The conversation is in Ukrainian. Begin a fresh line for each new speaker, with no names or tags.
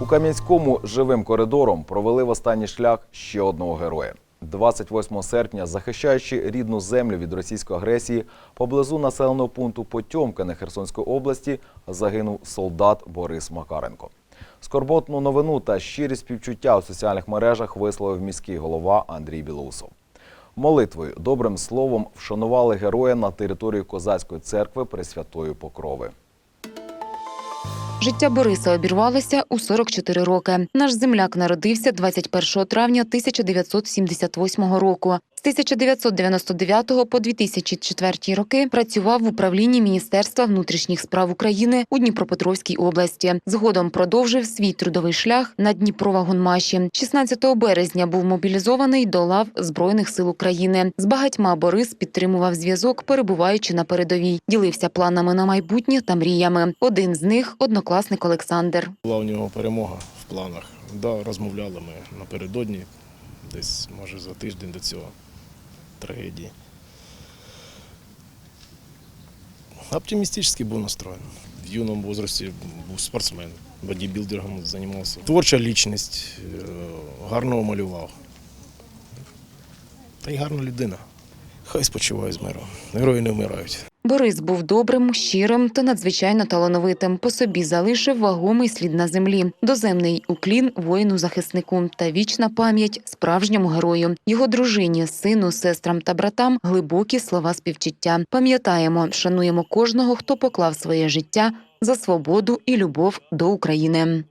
У Кам'янському живим коридором провели в останній шлях ще одного героя. 28 серпня, захищаючи рідну землю від російської агресії, поблизу населеного пункту Потьомкане Херсонської області загинув солдат Борис Макаренко. Скорботну новину та щирі співчуття у соціальних мережах висловив міський голова Андрій Білоусов. Молитвою, добрим словом вшанували героя на території козацької церкви Пресвятої Покрови.
Життя Бориса обірвалося у 44 роки. Наш земляк народився 21 травня 1978 року. З 1999 по 2004 роки працював в управлінні Міністерства внутрішніх справ України у Дніпропетровській області. Згодом продовжив свій трудовий шлях на Дніпровагонмаші. 16 березня був мобілізований до лав Збройних сил України. З багатьма Борис підтримував зв'язок, перебуваючи на передовій. Ділився планами на майбутнє та мріями. Один з них однокласник Олександр.
Була у нього перемога в планах. Да, розмовляли ми напередодні, десь може за тиждень до цього трагедії. Оптимистически був настроен. В юному возрасте був спортсмен, бодібілдингом займався. Творча лічність, е, гарно малював. Та й гарна людина. Хай спочиває з миром. Герої не вмирають.
Борис був добрим, щирим та надзвичайно талановитим. По собі залишив вагомий слід на землі, доземний уклін воїну-захиснику та вічна пам'ять справжньому герою. Його дружині, сину, сестрам та братам глибокі слова співчуття. Пам'ятаємо, шануємо кожного, хто поклав своє життя за свободу і любов до України.